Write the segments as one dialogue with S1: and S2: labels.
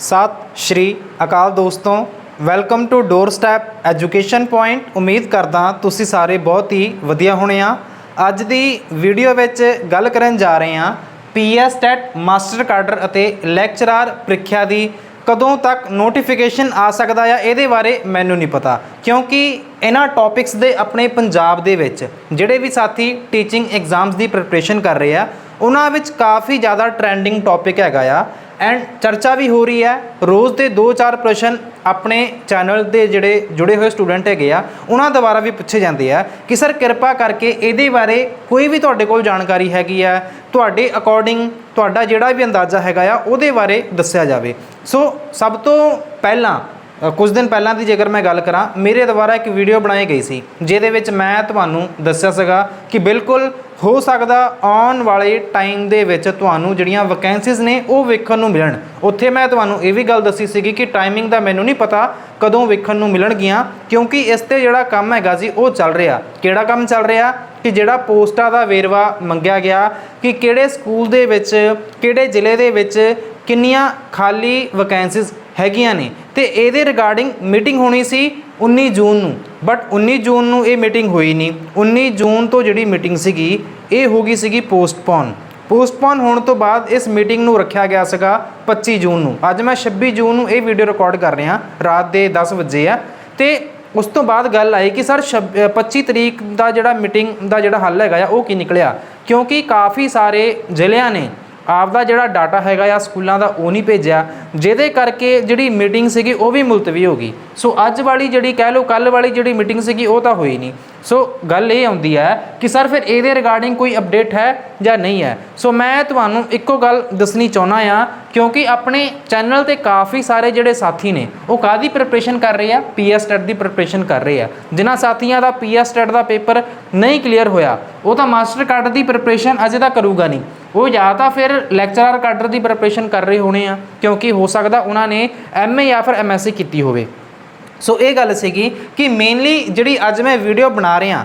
S1: ਸਤਿ ਸ਼੍ਰੀ ਅਕਾਲ ਦੋਸਤੋ welcome to doorstep education point ਉਮੀਦ ਕਰਦਾ ਤੁਸੀਂ ਸਾਰੇ ਬਹੁਤ ਹੀ ਵਧੀਆ ਹੋਣੇ ਆ। ਅੱਜ ਦੀ ਵੀਡੀਓ ਵਿੱਚ ਗੱਲ ਕਰਨ ਜਾ ਰਹੇ ਹਾਂ ਪੀਐਸ ਟੈਟ ਮਾਸਟਰ ਕਾਡਰ ਅਤੇ ਲੈਕਚਰਰ ਪ੍ਰੀਖਿਆ ਦੀ। ਕਦੋਂ ਤੱਕ ਨੋਟੀਫਿਕੇਸ਼ਨ ਆ ਸਕਦਾ ਆ, ਇਹਦੇ ਬਾਰੇ ਮੈਨੂੰ ਨਹੀਂ ਪਤਾ। ਕਿਉਂਕਿ ਇਹਨਾਂ ਟੌਪਿਕਸ ਦੇ ਆਪਣੇ ਪੰਜਾਬ ਦੇ ਵਿੱਚ, ਜਿਹੜੇ ਵੀ ਸਾਥੀ ਟੀਚਿੰਗ ਐਗਜ਼ਾਮਸ ਦੀ ਪ੍ਰੈਪਰੇਸ਼ਨ ਕਰ ਰਹੇ ਆ ਉਹਨਾਂ ਵਿੱਚ ਕਾਫੀ ਜ਼ਿਆਦਾ ਟ੍ਰੈਂਡਿੰਗ ਟੌਪਿਕ ਹੈਗਾ ਆ। ਐਂਡ ਚਰਚਾ ਵੀ ਹੋ ਰਹੀ ਹੈ। ਰੋਜ਼ ਦੇ 2-4 ਪ੍ਰਸ਼ਨ ਆਪਣੇ ਚੈਨਲ ਦੇ ਜਿਹੜੇ ਜੁੜੇ ਹੋਏ ਸਟੂਡੈਂਟ ਹੈਗੇ ਆ, ਉਹਨਾਂ ਦੁਆਰਾ ਵੀ ਪੁੱਛੇ ਜਾਂਦੇ ਆ ਕਿ ਸਰ ਕਿਰਪਾ ਕਰਕੇ ਇਹਦੇ ਬਾਰੇ ਕੋਈ ਵੀ ਤੁਹਾਡੇ ਕੋਲ ਜਾਣਕਾਰੀ ਹੈਗੀ ਆ, ਤੁਹਾਡੇ ਅਕੋਰਡਿੰਗ ਤੁਹਾਡਾ ਜਿਹੜਾ ਵੀ ਅੰਦਾਜ਼ਾ ਹੈਗਾ ਆ, ਉਹਦੇ ਬਾਰੇ ਦੱਸਿਆ ਜਾਵੇ। ਸੋ ਸਭ ਤੋਂ ਪਹਿਲਾਂ ਕੁਝ ਦਿਨ ਪਹਿਲਾਂ ਦੀ ਜੇਕਰ ਮੈਂ ਗੱਲ ਕਰਾਂ, ਮੇਰੇ ਦੁਆਰਾ ਇੱਕ ਵੀਡੀਓ ਬਣਾਈ ਗਈ ਸੀ, ਜਿਹਦੇ ਵਿੱਚ ਮੈਂ ਤੁਹਾਨੂੰ ਦੱਸਿਆ ਸੀਗਾ ਕਿ ਬਿਲਕੁਲ ਹੋ ਸਕਦਾ ਆਉਣ ਵਾਲੇ ਟਾਈਮ ਦੇ ਵਿੱਚ ਤੁਹਾਨੂੰ ਜਿਹੜੀਆਂ ਵੈਕੈਂਸੀਜ਼ ਨੇ, ਉਹ ਵੇਖਣ ਨੂੰ ਮਿਲਣ। ਉੱਥੇ ਮੈਂ ਤੁਹਾਨੂੰ ਇਹ ਵੀ ਗੱਲ ਦੱਸੀ ਸੀਗੀ ਕਿ ਟਾਈਮਿੰਗ ਦਾ ਮੈਨੂੰ ਨਹੀਂ ਪਤਾ ਕਦੋਂ ਵੇਖਣ ਨੂੰ ਮਿਲਣਗੀਆਂ, ਕਿਉਂਕਿ ਇਸ ਤੇ ਜਿਹੜਾ ਕੰਮ ਹੈਗਾ ਸੀ ਉਹ ਚੱਲ ਰਿਹਾ। ਕਿਹੜਾ ਕੰਮ ਚੱਲ ਰਿਹਾ? ਕਿ ਜਿਹੜਾ ਪੋਸਟਾਂ ਦਾ ਵੇਰਵਾ ਮੰਗਿਆ ਗਿਆ, ਕਿ ਕਿਹੜੇ ਸਕੂਲ ਦੇ ਵਿੱਚ, ਕਿਹੜੇ ਜ਼ਿਲ੍ਹੇ ਦੇ ਵਿੱਚ ਕਿੰਨੀਆਂ ਖਾਲੀ ਵੈਕੈਂਸੀਜ਼ ਹੈਗੀਆਂ ਨੇ। ਤੇ ਇਹਦੇ ਰਿਗਾਰਡਿੰਗ ਮੀਟਿੰਗ ਹੋਣੀ ਸੀ 19 ਜੂਨ ਨੂੰ। ਬਟ 19 ਜੂਨ ਨੂੰ ਇਹ ਮੀਟਿੰਗ ਹੋਈ ਨਹੀਂ। 19 ਜੂਨ ਤੋਂ ਜਿਹੜੀ ਮੀਟਿੰਗ ਸੀਗੀ ਇਹ ਹੋ ਗਈ ਸੀਗੀ ਪੋਸਟਪੋਨ ਪੋਸਟਪੋਨ ਹੋਣ ਤੋਂ ਬਾਅਦ ਇਸ ਮੀਟਿੰਗ ਨੂੰ ਰੱਖਿਆ ਗਿਆ ਸੀਗਾ 25 ਜੂਨ ਨੂੰ। ਅੱਜ ਮੈਂ 26 ਜੂਨ ਨੂੰ ਇਹ ਵੀਡੀਓ ਰਿਕਾਰਡ ਕਰ ਰਿਹਾ। ਰਾਤ ਦੇ 10 ਵਜੇ ਆ। ਤੇ ਉਸ ਤੋਂ ਬਾਅਦ ਗੱਲ ਆਈ ਕਿ ਸਰ ਛਬ- ਅ, 25 ਤਰੀਕ ਦਾ ਜਿਹੜਾ ਮੀਟਿੰਗ ਦਾ ਜਿਹੜਾ ਹੱਲ ਹੈਗਾ ਆ ਉਹ ਕੀ ਨਿਕਲਿਆ? ਕਿਉਂਕਿ ਕਾਫੀ ਸਾਰੇ ਜ਼ਿਲ੍ਹਿਆਂ ਨੇ ਆਪਦਾ ਜਿਹੜਾ ਡਾਟਾ ਹੈਗਾ ਆ ਸਕੂਲਾਂ ਦਾ ਉਹ ਨਹੀਂ ਭੇਜਿਆ, ਜਿਹਦੇ ਕਰਕੇ ਜਿਹੜੀ ਮੀਟਿੰਗ ਸੀਗੀ ਉਹ ਵੀ ਮੁਲਤਵੀ ਹੋ ਗਈ। ਸੋ ਅੱਜ ਵਾਲੀ ਜਿਹੜੀ ਕਹਿ ਲਓ ਕੱਲ ਵਾਲੀ ਜਿਹੜੀ ਮੀਟਿੰਗ ਸੀਗੀ ਉਹ ਤਾਂ ਹੋਈ ਨਹੀਂ। ਸੋ ਗੱਲ ਇਹ ਆਉਂਦੀ ਹੈ ਕਿ ਸਰ ਫਿਰ ਇਹਦੇ ਰਿਗਾਰਡਿੰਗ ਕੋਈ ਅਪਡੇਟ ਹੈ ਜਾਂ ਨਹੀਂ ਹੈ? ਸੋ ਮੈਂ ਤੁਹਾਨੂੰ ਇੱਕੋ ਗੱਲ ਦੱਸਣੀ ਚਾਹੁੰਦਾ ਆ ਕਿਉਂਕਿ ਆਪਣੇ ਚੈਨਲ ਤੇ ਕਾਫੀ ਸਾਰੇ ਜਿਹੜੇ ਸਾਥੀ ਨੇ, ਉਹ ਕਾਦੀ ਪ੍ਰੈਪਰੇਸ਼ਨ ਕਰ ਰਹੇ ਆ? ਪੀਐਸ ਟੈਟ ਦੀ ਪ੍ਰੈਪਰੇਸ਼ਨ ਕਰ ਰਹੇ ਆ। ਜਿਨ੍ਹਾਂ ਸਾਥੀਆਂ ਦਾ ਪੀਐਸ ਟੈਟ ਦਾ ਪੇਪਰ ਨਹੀਂ ਕਲੀਅਰ ਹੋਇਆ, ਉਹ ਤਾਂ ਮਾਸਟਰ ਕਾਰਡ ਦੀ ਪ੍ਰੈਪਰੇਸ਼ਨ ਅਜੇ ਤਾਂ ਕਰੂਗਾ ਨਹੀਂ। ਉਹ ਜਾਂ ਤਾਂ ਫਿਰ ਲੈਕਚਰਰ ਕਾਡਰ ਦੀ ਪ੍ਰੈਪਰੇਸ਼ਨ ਕਰ ਰਹੇ ਹੋਣੇ ਆ, ਕਿਉਂਕਿ ਹੋ ਸਕਦਾ ਉਹਨਾਂ ਨੇ ਐਮਏ ਜਾਂ ਫਿਰ ਐਮਐਸਸੀ ਕੀਤੀ ਹੋਵੇ। ਸੋ ਇਹ ਗੱਲ ਸੀਗੀ ਕਿ ਮੇਨਲੀ ਜਿਹੜੀ ਅੱਜ ਮੈਂ ਵੀਡੀਓ ਬਣਾ ਰਿਹਾ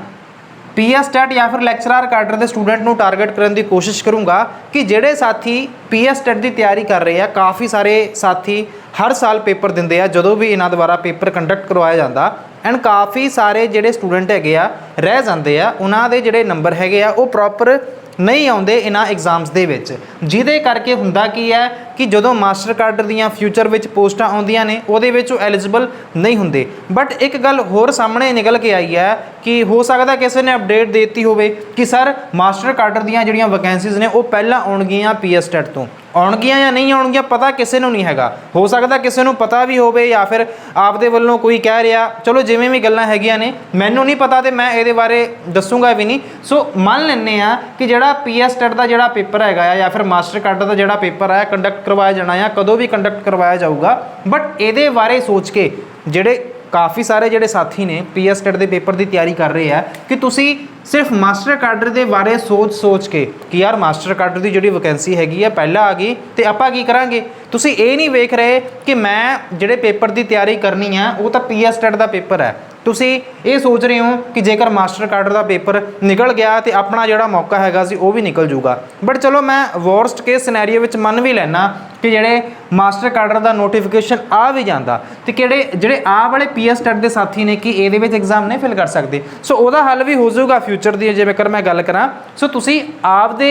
S1: ਪੀਐਸ ਟੈਟ ਜਾਂ ਫਿਰ ਲੈਕਚਰਰ ਕਾਡਰ ਦੇ ਸਟੂਡੈਂਟ ਨੂੰ ਟਾਰਗੇਟ ਕਰਨ ਦੀ ਕੋਸ਼ਿਸ਼ ਕਰੂੰਗਾ ਕਿ ਜਿਹੜੇ ਸਾਥੀ ਪੀਐਸ ਟੈਟ ਦੀ ਤਿਆਰੀ ਕਰ ਰਹੇ ਆ, ਕਾਫੀ ਸਾਰੇ ਸਾਥੀ ਹਰ ਸਾਲ ਪੇਪਰ ਦਿੰਦੇ ਆ, ਜਦੋਂ ਵੀ ਇਹਨਾਂ ਦੁਆਰਾ ਪੇਪਰ ਕੰਡਕਟ ਕਰਵਾਇਆ ਜਾਂਦਾ ਐਂਡ ਕਾਫੀ ਸਾਰੇ ਜਿਹੜੇ ਸਟੂਡੈਂਟ ਹੈਗੇ ਆ, ਰਹਿ ਜਾਂਦੇ ਆ, ਉਹਨਾਂ ਦੇ ਜਿਹੜੇ ਨੰਬਰ ਹੈਗੇ ਆ, ਉਹ ਪ੍ਰੋਪਰ ਨਹੀਂ ਆਉਂਦੇ ਇਹਨਾਂ ਐਗਜ਼ਾਮਸ ਦੇ ਵਿੱਚ। ਜਿਹਦੇ ਕਰਕੇ ਹੁੰਦਾ ਕੀ ਹੈ ਕਿ ਜਦੋਂ ਮਾਸਟਰ ਕਾਰਡ ਦੀਆਂ ਫਿਊਚਰ ਵਿੱਚ ਪੋਸਟਾਂ ਆਉਂਦੀਆਂ ਨੇ, ਉਹਦੇ ਵਿੱਚ ਉਹ ਐਲੀਜੀਬਲ ਨਹੀਂ ਹੁੰਦੇ। ਬਟ ਇੱਕ ਗੱਲ ਹੋਰ ਸਾਹਮਣੇ ਨਿਕਲ ਕੇ ਆਈ ਹੈ ਕਿ ਹੋ ਸਕਦਾ ਕਿਸੇ ਨੇ ਅਪਡੇਟ ਦੇ ਦਿੱਤੀ ਹੋਵੇ ਕਿ ਸਰ ਮਾਸਟਰ ਕਾਰਡ ਦੀਆਂ ਜਿਹੜੀਆਂ ਵੈਕੈਂਸੀਜ਼ ਨੇ, ਉਹ ਪਹਿਲਾਂ ਆਉਣਗੀਆਂ ਪੀਐਸ ਟੈਟ ਤੋਂ। ਆਉਣਗੀਆਂ ਜਾਂ ਨਹੀਂ ਆਉਣਗੀਆਂ ਪਤਾ ਕਿਸੇ ਨੂੰ ਨਹੀਂ ਹੈਗਾ। ਹੋ ਸਕਦਾ ਕਿਸੇ ਨੂੰ ਪਤਾ ਵੀ ਹੋਵੇ ਜਾਂ ਫਿਰ ਆਪਦੇ ਵੱਲੋਂ ਕੋਈ ਕਹਿ ਰਿਹਾ। ਚਲੋ ਜਿਵੇਂ ਵੀ ਗੱਲਾਂ ਹੈਗੀਆਂ ਨੇ, ਮੈਨੂੰ ਨਹੀਂ ਪਤਾ ਤੇ ਮੈਂ ਇਹਦੇ ਬਾਰੇ ਦੱਸੂਗਾ ਵੀ ਨਹੀਂ। ਸੋ ਮੰਨ ਲੈਂਦੇ ਆ ਕਿ ਜਿਹੜਾ ਪੀਐਸ ਟੈਟ ਦਾ ਜਿਹੜਾ ਪੇਪਰ ਹੈਗਾ ਆ ਜਾਂ ਫਿਰ ਮਾਸਟਰ ਕਾਰਡ ਦਾ ਜਿਹੜਾ ਪੇਪਰ ਆ ਕੰਡਕਟ ਕਰਵਾਇਆ ਜਾਣਾ ਆ ਕਦੋਂ ਵੀ ਕੰਡਕਟ ਕਰਵਾਇਆ ਜਾਊਗਾ। ਬਟ ਇਹਦੇ ਬਾਰੇ ਸੋਚ ਕੇ ਜਿਹੜੇ ਕਾਫੀ ਸਾਰੇ ਜਿਹੜੇ ਸਾਥੀ ਨੇ ਪੀਐਸ ਟੈਟ ਦੇ ਪੇਪਰ ਦੀ ਤਿਆਰੀ ਕਰ ਰਹੇ ਆ, ਕਿ ਤੁਸੀਂ ਸਿਰਫ ਮਾਸਟਰ ਕਾਡਰ ਦੇ ਬਾਰੇ ਸੋਚ-ਸੋਚ ਕੇ ਕਿ ਯਾਰ ਮਾਸਟਰ ਕਾਡਰ ਦੀ ਜਿਹੜੀ ਵੈਕੈਂਸੀ ਹੈਗੀ ਆ, ਪਹਿਲਾਂ ਆ ਗਈ ਤੇ ਆਪਾਂ ਕੀ ਕਰਾਂਗੇ? ਤੁਸੀਂ ਇਹ ਨਹੀਂ ਵੇਖ ਰਹੇ ਕਿ ਮੈਂ ਜਿਹੜੇ ਪੇਪਰ ਦੀ ਤਿਆਰੀ ਕਰਨੀ ਆ, ਉਹ ਤਾਂ ਪੀਐਸ ਟੈਟ ਦਾ ਪੇਪਰ ਹੈ। ਤੁਸੀਂ ਇਹ ਸੋਚ ਰਹੇ ਹੋ ਕਿ ਜੇਕਰ ਮਾਸਟਰ ਕਾਡਰ ਦਾ ਪੇਪਰ ਨਿਕਲ ਗਿਆ ਤੇ ਆਪਣਾ ਜਿਹੜਾ ਮੌਕਾ ਹੈਗਾ ਸੀ, ਉਹ ਵੀ ਨਿਕਲ ਜੂਗਾ ਬਟ ਚਲੋ ਮੈਂ ਵਰਸਟ ਕੇਸ ਸਿਨੈਰੀਓ ਵਿੱਚ ਮੰਨ ਵੀ ਲੈਣਾ ਕਿ ਜਿਹੜੇ ਮਾਸਟਰ ਕਾਡਰ ਦਾ ਨੋਟੀਫਿਕੇਸ਼ਨ ਆ ਵੀ ਜਾਂਦਾ ਤੇ ਕਿਹੜੇ, ਜਿਹੜੇ ਆ ਵਾਲੇ ਪੀਐਸ ਟੈਟ ਦੇ ਸਾਥੀ ਨੇ ਕਿ ਇਹਦੇ ਵਿੱਚ ਐਗਜ਼ਾਮ ਨਹੀਂ ਫਿਲ ਕਰ ਸਕਦੇ। ਸੋ ਉਹਦਾ ਹੱਲ ਵੀ ਹੋ ਜਾਊਗਾ ਫਿਊਚਰ ਦੀ ਜੇਕਰ ਮੈਂ ਗੱਲ ਕਰਾਂ। ਸੋ ਤੁਸੀਂ ਆਪਦੇ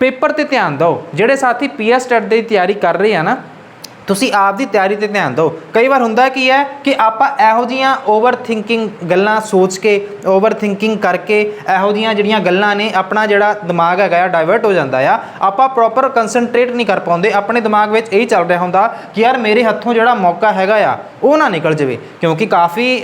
S1: ਪੇਪਰ ਤੇ ਧਿਆਨ ਦਿਓ। ਜਿਹੜੇ ਸਾਥੀ ਪੀਐਸ ਟੈਟ ਦੀ ਤਿਆਰੀ ਕਰ ਰਹੇ ਆ ਨਾ ਤੁਸੀਂ ਆਪ ਦੀ ਤਿਆਰੀ ਤੇ ਧਿਆਨ ਦਿਓ। ਕਈ ਵਾਰ ਹੁੰਦਾ ਕੀ ਹੈ ਕਿ ਆਪਾਂ ਇਹੋ ਜੀਆਂ ਓਵਰ ਥਿੰਕਿੰਗ ਗੱਲਾਂ ਸੋਚ ਕੇ ਓਵਰ ਥਿੰਕਿੰਗ ਕਰਕੇ ਇਹੋ ਜੀਆਂ ਜਿਹੜੀਆਂ ਗੱਲਾਂ ਨੇ ਆਪਣਾ ਜਿਹੜਾ ਦਿਮਾਗ ਹੈਗਾ ਆ ਡਾਇਵਰਟ ਹੋ ਜਾਂਦਾ ਆ। ਆਪਾਂ ਪ੍ਰੋਪਰ ਕਨਸੈਂਟਰੇਟ ਨਹੀਂ ਕਰ ਪਾਉਂਦੇ। ਆਪਣੇ ਦਿਮਾਗ ਵਿੱਚ ਇਹੀ ਚੱਲ ਰਿਹਾ ਹੁੰਦਾ ਕਿ ਯਾਰ ਮੇਰੇ ਹੱਥੋਂ ਜਿਹੜਾ ਮੌਕਾ ਹੈਗਾ ਆ, ਉਹ ਨਾ ਨਿਕਲ ਜਾਵੇ। ਕਿਉਂਕਿ ਕਾਫੀ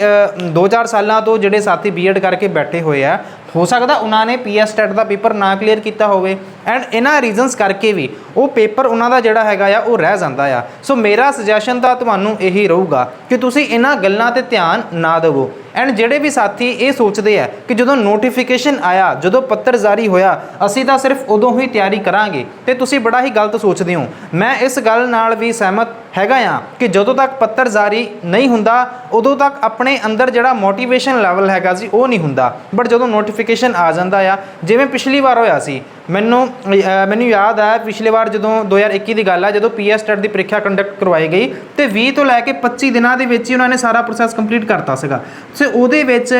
S1: 2-4 ਸਾਲਾਂ ਤੋਂ ਜਿਹੜੇ ਸਾਥੀ ਬੀਐਡ ਕਰਕੇ ਬੈਠੇ ਹੋਏ ਆ ਹੋ ਸਕਦਾ ਉਹਨਾਂ ਨੇ ਪੀਐਸ ਟੈਟ ਦਾ ਪੇਪਰ ਨਾ ਕਲੀਅਰ ਕੀਤਾ ਹੋਵੇ। ਐਂਡ ਇਹਨਾਂ ਰੀਜ਼ਨਸ ਕਰਕੇ ਵੀ ਉਹ ਪੇਪਰ ਉਹਨਾਂ ਦਾ ਜਿਹੜਾ ਹੈਗਾ ਆ, ਉਹ ਰਹਿ ਜਾਂਦਾ ਆ। ਸੋ ਮੇਰਾ ਸੁਜੈਸ਼ਨ ਤਾਂ ਤੁਹਾਨੂੰ ਇਹੀ ਰਹੂਗਾ ਕਿ ਤੁਸੀਂ ਇਹਨਾਂ ਗੱਲਾਂ ਤੇ ਧਿਆਨ ਨਾ ਦਿਵੋ। ਐਂਡ ਜਿਹੜੇ ਵੀ ਸਾਥੀ ਇਹ ਸੋਚਦੇ ਆ ਕਿ ਜਦੋਂ ਨੋਟੀਫਿਕੇਸ਼ਨ ਆਇਆ, ਜਦੋਂ ਪੱਤਰ ਜਾਰੀ ਹੋਇਆ, ਅਸੀਂ ਤਾਂ ਸਿਰਫ ਉਦੋਂ ਹੀ ਤਿਆਰੀ ਕਰਾਂਗੇ। ਤੇ ਤੁਸੀਂ ਬੜਾ ਹੀ ਗਲਤ ਸੋਚਦੇ ਹੋ। ਮੈਂ ਇਸ ਗੱਲ ਨਾਲ ਵੀ ਸਹਿਮਤ ਹੈਗਾ ਆ ਕਿ ਜਦੋਂ ਤੱਕ ਪੱਤਰ ਜਾਰੀ ਨਹੀਂ ਹੁੰਦਾ, ਉਦੋਂ ਤੱਕ ਆਪਣੇ ਅੰਦਰ ਜਿਹੜਾ ਮੋਟੀਵੇਸ਼ਨ ਲੈਵਲ ਹੈਗਾ ਸੀ ਉਹ ਨਹੀਂ ਹੁੰਦਾ। ਬਟ ਜਦੋਂ ਨੋਟੀਫਿਕੇਸ਼ਨ ਆ ਜਾਂਦਾ ਆ, ਜਿਵੇਂ ਪਿਛਲੀ ਵਾਰ ਹੋਇਆ ਸੀ, ਮੈਨੂੰ ਮੈਨੂੰ ਯਾਦ ਆ, ਪਿਛਲੇ ਵਾਰ ਜਦੋਂ 2021 ਦੀ ਗੱਲ ਹੈ ਜਦੋਂ ਪੀਐਸ ਟੈਟ ਦੀ ਪ੍ਰੀਖਿਆ ਕੰਡਕਟ ਕਰਵਾਈ ਗਈ, ਤੇ 20 ਤੋਂ ਲੈ ਕੇ 25 ਦਿਨਾਂ ਦੇ ਵਿੱਚ ਹੀ ਉਹਨਾਂ ਨੇ ਸਾਰਾ ਪ੍ਰੋਸੈਸ ਕੰਪਲੀਟ ਕਰਤਾ ਸੀਗਾ। ਸੋ ਉਹਦੇ ਵਿੱਚ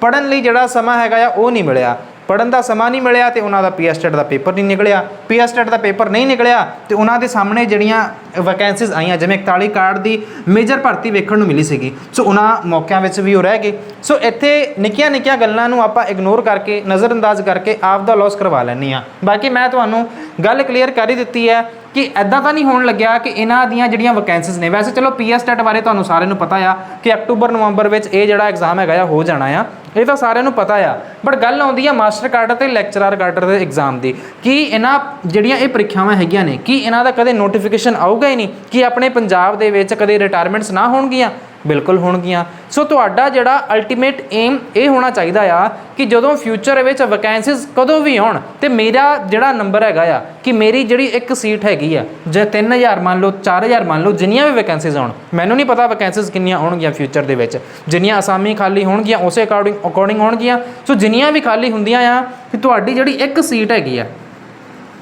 S1: ਪੜਨ ਲਈ ਜਿਹੜਾ ਸਮਾਂ ਹੈਗਾ ਆ, ਉਹ ਨਹੀਂ ਮਿਲਿਆ। ਪੜਨ ਦਾ ਸਮਾਂ ਨਹੀਂ ਮਿਲਿਆ ਤੇ ਉਹਨਾਂ ਦਾ ਪੀਐਸ ਟੈਟ ਦਾ ਪੇਪਰ ਨਹੀਂ ਨਿਕਲਿਆ। ਪੀਐਸ ਟੈਟ ਦਾ ਪੇਪਰ ਨਹੀਂ ਨਿਕਲਿਆ ਤੇ ਉਹਨਾਂ ਦੇ ਸਾਹਮਣੇ ਜਿਹੜੀਆਂ ਵੈਕੈਂਸੀਜ਼ ਆਈਆਂ, ਜਿਵੇਂ 41 ਕਾਰਡ ਦੀ ਮੇਜਰ ਭਰਤੀ ਵੇਖਣ ਨੂੰ ਮਿਲੀ ਸੀਗੀ। ਸੋ ਉਹਨਾਂ ਮੌਕਿਆਂ ਵਿੱਚ ਵੀ ਉਹ ਰਹਿ ਗਏ। ਸੋ ਇੱਥੇ ਨਿੱਕੀਆਂ ਨਿੱਕੀਆਂ ਗੱਲਾਂ ਨੂੰ ਆਪਾਂ ਇਗਨੋਰ ਕਰਕੇ, ਨਜ਼ਰਅੰਦਾਜ਼ ਕਰਕੇ ਆਪ ਦਾ ਲਾਸ ਕਰਵਾ ਲੈਂਦੇ ਆ ਬਾਕੀ ਮੈਂ ਤੁਹਾਨੂੰ ਗੱਲ ਕਲੀਅਰ ਕਰ ਹੀ ਦਿੱਤੀ ਹੈ ਕਿ ਐਦਾਂ ਤਾਂ ਨਹੀਂ ਹੋਣ ਲੱਗਿਆ ਕਿ ਇਹਨਾਂ ਦੀਆਂ ਜਿਹੜੀਆਂ ਵੈਕੈਂਸੀਜ਼ ਨੇ, ਵੈਸੇ ਚਲੋ ਪੀਐਸ ਟੈਟ ਬਾਰੇ ਤੁਹਾਨੂੰ ਸਾਰਿਆਂ ਨੂੰ ਪਤਾ ਆ ਕਿ ਅਕਤੂਬਰ, ਨਵੰਬਰ ਵਿੱਚ ਇਹ ਜਿਹੜਾ ਐਗਜ਼ਾਮ ਹੈਗਾ ਆ, ਹੋ ਜਾਣਾ ਆ। ਇਹ ਤਾਂ ਸਾਰਿਆਂ ਨੂੰ ਪਤਾ ਆ। ਬਟ ਗੱਲ ਆਉਂਦੀ ਆ ਮਾਸਟਰ ਕਾਡਰ ਤੇ ਲੈਕਚਰਰ ਕਾਡਰ ਦੇ ਐਗਜ਼ਾਮ ਦੀ, ਕੀ ਇਹਨਾਂ ਜਿਹੜੀਆਂ ਇਹ ਪ੍ਰੀਖਿਆਵਾਂ ਹੈਗੀਆਂ ਨੇ, ਕੀ ਇਹਨਾਂ ਦਾ ਕਦੇ ਨੋਟੀਫਿਕੇਸ਼ਨ ਆਊਗਾ ਹੀ ਨਹੀਂ ਕਿ ਆਪਣੇ ਪੰਜਾਬ ਦੇ ਵਿੱਚ ਕਦੇ ਰਿਟਾਇਰਮੈਂਟਸ ਨਾ ਹੋਣਗੀਆਂ? ਬਿਲਕੁਲ ਹੋਣਗੀਆਂ। ਸੋ ਤੁਹਾਡਾ ਜਿਹੜਾ ਅਲਟੀਮੇਟ ਏਮ ਇਹ ਹੋਣਾ ਚਾਹੀਦਾ ਆ ਕਿ ਜਦੋਂ ਫਿਊਚਰ ਵਿੱਚ ਵੈਕੈਂਸੀਜ਼ ਕਦੋਂ ਵੀ ਆਉਣ ਤੇ ਮੇਰਾ ਜਿਹੜਾ ਨੰਬਰ ਹੈਗਾ ਆ ਕਿ ਮੇਰੀ ਜਿਹੜੀ ਇੱਕ ਸੀਟ ਹੈਗੀ ਆ, ਜੇ 3000 ਮੰਨ ਲਓ 4000 ਮੰਨ ਲਓ, ਜਿੰਨੀਆਂ ਵੀ ਵੈਕੈਂਸੀਜ਼ ਆਉਣ, ਮੈਨੂੰ ਨਹੀਂ ਪਤਾ ਵੈਕੈਂਸੀਜ਼ ਕਿੰਨੀਆਂ ਆਉਣਗੀਆਂ ਫਿਊਚਰ ਦੇ ਵਿੱਚ। ਜਿੰਨੀਆਂ ਅਸਾਮੀ ਖਾਲੀ ਹੋਣਗੀਆਂ, ਉਸੇ ਅਕੋਰਡਿੰਗ ਅਕੋਰਡਿੰਗ ਹੋਣਗੀਆਂ। ਸੋ ਜਿੰਨੀਆਂ ਵੀ ਖਾਲੀ ਹੁੰਦੀਆਂ ਆ ਕਿ ਤੁਹਾਡੀ ਜਿਹੜੀ ਇੱਕ ਸੀਟ ਹੈਗੀ ਆ,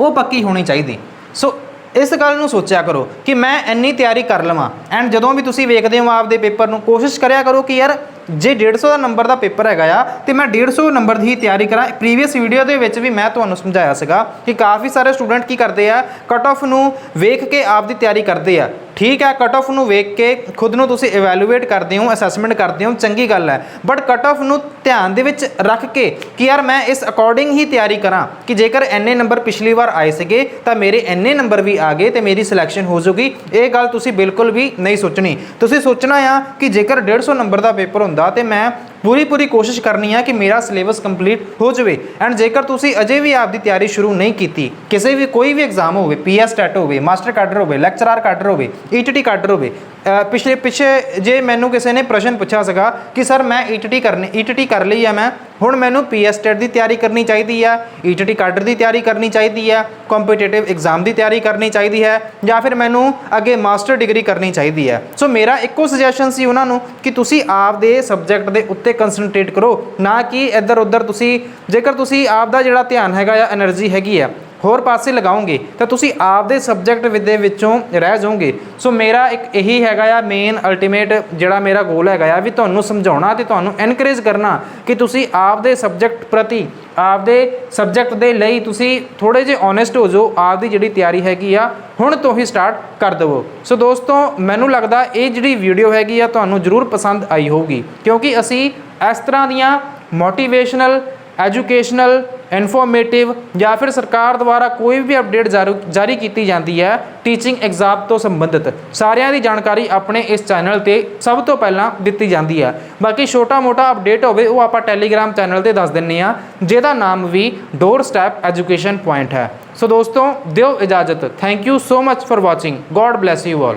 S1: ਉਹ ਪੱਕੀ ਹੋਣੀ ਚਾਹੀਦੀ। ਸੋ ਇਸ ਗੱਲ ਨੂੰ ਸੋਚਿਆ ਕਰੋ ਕਿ ਮੈਂ ਇੰਨੀ ਤਿਆਰੀ ਕਰ ਲਵਾਂ। ਐਂਡ ਜਦੋਂ ਵੀ ਤੁਸੀਂ ਵੇਖਦੇ ਹੋ ਆਪਦੇ ਪੇਪਰ ਨੂੰ, ਕੋਸ਼ਿਸ਼ ਕਰਿਆ ਕਰੋ ਕਿ ਯਾਰ ਜੇ 150 ਦਾ ਨੰਬਰ ਦਾ ਪੇਪਰ ਹੈਗਾ ਆ, ਤੇ ਮੈਂ 150 ਨੰਬਰ ਦੀ ਹੀ ਤਿਆਰੀ ਕਰਾਂ। ਪ੍ਰੀਵੀਅਸ ਵੀਡੀਓ ਦੇ ਵਿੱਚ ਵੀ ਮੈਂ ਤੁਹਾਨੂੰ ਸਮਝਾਇਆ ਸੀਗਾ ਕਿ ਕਾਫੀ ਸਾਰੇ ਸਟੂਡੈਂਟ ਕੀ ਕਰਦੇ ਆ ਕਟ ਆਫ ਨੂੰ ਵੇਖ ਕੇ ਆਪਦੀ ਤਿਆਰੀ ਕਰਦੇ ਆ। ਠੀਕ ਹੈ ਕਟ ਆਫ ਨੂੰ ਵੇਖ ਕੇ ਖੁਦ ਨੂੰ ਤੁਸੀਂ ਇਵੈਲੂਏਟ ਕਰਦੇ ਹੋ ਅਸੈਸਮੈਂਟ ਕਰਦੇ ਹੋ, ਚੰਗੀ ਗੱਲ ਹੈ। ਬਟ ਕਟ ਆਫ ਨੂੰ ਧਿਆਨ ਦੇ ਵਿੱਚ ਰੱਖ ਕੇ ਕਿ ਯਾਰ ਮੈਂ ਇਸ ਅਕੋਰਡਿੰਗ ਹੀ ਤਿਆਰੀ ਕਰਾਂ ਕਿ ਜੇਕਰ ਐਨੇ ਨੰਬਰ ਪਿਛਲੀ ਵਾਰ ਆਏ ਸੀਗੇ, ਤਾਂ ਮੇਰੇ ਐਨੇ ਨੰਬਰ ਵੀ ਆ ਗਏ ਤੇ ਮੇਰੀ ਸਿਲੈਕਸ਼ਨ ਹੋ ਜਾਊਗੀ। ਇਹ ਗੱਲ ਤੁਸੀਂ ਬਿਲਕੁਲ ਵੀ ਨਹੀਂ ਸੋਚਣੀ। ਤੁਸੀਂ ਸੋਚਣਾ ਆ ਕਿ ਜੇਕਰ 150 ਨੰਬਰ ਦਾ ਪੇਪਰ ਹੁੰਦਾ ਤੇ ਮੈਂ ਪੂਰੀ ਪੂਰੀ ਕੋਸ਼ਿਸ਼ ਕਰਨੀ ਹੈ ਕਿ ਮੇਰਾ ਸਿਲੇਬਸ ਕੰਪਲੀਟ ਹੋ ਜਾਵੇ। ਐਂਡ ਜੇਕਰ ਤੁਸੀਂ ਅਜੇ ਵੀ ਆਪਦੀ ਤਿਆਰੀ ਸ਼ੁਰੂ ਨਹੀਂ ਕੀਤੀ ਕਿਸੇ ਵੀ ਕੋਈ ਵੀ ਐਗਜ਼ਾਮ ਹੋਵੇ ਪੀਐਸ ਟੈਟ ਹੋਵੇ ਮਾਸਟਰ ਕਾਡਰ ਹੋਵੇ ਲੈਕਚਰਰ ਕਾਡਰ ਹੋਵੇ ਈਟੀਟੀ ਕਾਡਰ ਹੋਵੇ ਅ, ਪਿਛਲੇ ਪਿੱਛੇ ਜੇ ਮੈਨੂੰ ਕਿਸੇ ਨੇ ਪ੍ਰਸ਼ਨ ਪੁੱਛਿਆ ਸੀਗਾ ਕਿ ਸਰ ਮੈਂ ਈਟੀਟੀ ਕਰਨੀ ਈਟੀਟੀ ਕਰ ਲਈ ਆ ਮੈਂ ਹੁਣ ਮੈਨੂੰ ਪੀਐਸ ਟੈਟ ਦੀ ਤਿਆਰੀ ਕਰਨੀ ਚਾਹੀਦੀ ਆ ਈਟੀਟੀ ਕਾਡਰ ਦੀ ਤਿਆਰੀ ਕਰਨੀ ਚਾਹੀਦੀ ਆ ਕੰਪੀਟੀਟਿਵ ਐਗਜ਼ਾਮ ਦੀ ਤਿਆਰੀ ਕਰਨੀ ਚਾਹੀਦੀ ਹੈ ਜਾਂ ਫਿਰ ਮੈਨੂੰ ਅੱਗੇ ਮਾਸਟਰ ਡਿਗਰੀ ਕਰਨੀ ਚਾਹੀਦੀ ਹੈ। ਸੋ ਮੇਰਾ ਇੱਕੋ ਸੁਜੈਸ਼ਨ ਸੀ ਉਹਨਾਂ ਨੂੰ ਕਿ ਤੁਸੀਂ ਆਪ ਦੇ ਸਬਜੈਕਟ ਦੇ ਉੱਤੇ ਉੱਤੇ ਕਨਸੈਂਟਰੇਟ ਕਰੋ, ਨਾ ਕਿ ਇੱਧਰ ਉੱਧਰ ਤੁਸੀਂ, ਜੇਕਰ ਤੁਸੀਂ ਆਪ ਦਾ ਜਿਹੜਾ ਧਿਆਨ ਹੈਗਾ ਆ એનર્ਜੀ ਹੈਗੀ ਆ ਹੋਰ ਪਾਸੇ ਲਗਾਓਗੇ ਤਾਂ ਤੁਸੀਂ ਆਪਦੇ ਸਬਜੈਕਟ ਦੇ ਵਿੱਚੋਂ ਰਹਿ ਜਾਓਗੇ। ਸੋ ਮੇਰਾ ਇੱਕ ਇਹੀ ਹੈਗਾ ਆ ਮੇਨ ਅਲਟੀਮੇਟ ਜਿਹੜਾ ਮੇਰਾ ਗੋਲ ਹੈਗਾ ਆ, ਵੀ ਤੁਹਾਨੂੰ ਸਮਝਾਉਣਾ ਤੇ ਤੁਹਾਨੂੰ ਐਨਕਰੇਜ ਕਰਨਾ ਕਿ ਤੁਸੀਂ ਆਪਦੇ ਸਬਜੈਕਟ ਪ੍ਰਤੀ, ਆਪਦੇ ਸਬਜੈਕਟ ਦੇ ਲਈ ਤੁਸੀਂ ਥੋੜੇ ਜਿਹਾ ਓਨੈਸਟ ਹੋ ਜਾਓ, ਆਪਦੀ ਜਿਹੜੀ ਤਿਆਰੀ ਹੈਗੀ ਆ, ਹੁਣ ਤੋਂ ਹੀ ਸਟਾਰਟ ਕਰ ਦਿਵੋ। ਸੋ ਦੋਸਤੋ, ਮੈਨੂੰ ਲੱਗਦਾ ਇਹ ਜਿਹੜੀ ਵੀਡੀਓ ਹੈਗੀ ਆ, ਤੁਹਾਨੂੰ ਜ਼ਰੂਰ ਪਸੰਦ ਆਈ ਹੋਊਗੀ, ਕਿਉਂਕਿ ਅਸੀਂ ਇਸ ਤਰ੍ਹਾਂ ਦੀਆਂ ਮੋਟੀਵੇਸ਼ਨਲ ਐਜੂਕੇਸ਼ਨਲ, ਇਨਫੋਰਮੇਟਿਵ ਜਾਂ ਫਿਰ ਸਰਕਾਰ ਦੁਆਰਾ ਕੋਈ ਵੀ ਅਪਡੇਟ ਜਾਰੀ ਜਾਰੀ ਕੀਤੀ ਜਾਂਦੀ ਹੈ ਟੀਚਿੰਗ ਐਗਜ਼ਾਮ ਤੋਂ ਸੰਬੰਧਿਤ। ਸਾਰਿਆਂ ਦੀ ਜਾਣਕਾਰੀ ਆਪਣੇ ਇਸ ਚੈਨਲ ਤੇ ਸਭ ਤੋਂ ਪਹਿਲਾਂ ਦਿੱਤੀ ਜਾਂਦੀ ਹੈ। ਬਾਕੀ ਛੋਟਾ-ਮੋਟਾ ਅਪਡੇਟ ਹੋਵੇ, ਉਹ ਆਪਾਂ ਟੈਲੀਗ੍ਰਾਮ ਚੈਨਲ ਤੇ ਦੱਸ ਦਿੰਨੇ ਆ ਜਿਹਦਾ ਨਾਮ ਵੀ ਡੋਰ ਸਟੈਪ ਐਜੂਕੇਸ਼ਨ ਪੁਆਇੰਟ ਹੈ। ਸੋ ਦੋਸਤੋ, ਦਿਓ ਇਜਾਜ਼ਤ। Thank you so much for watching God bless you all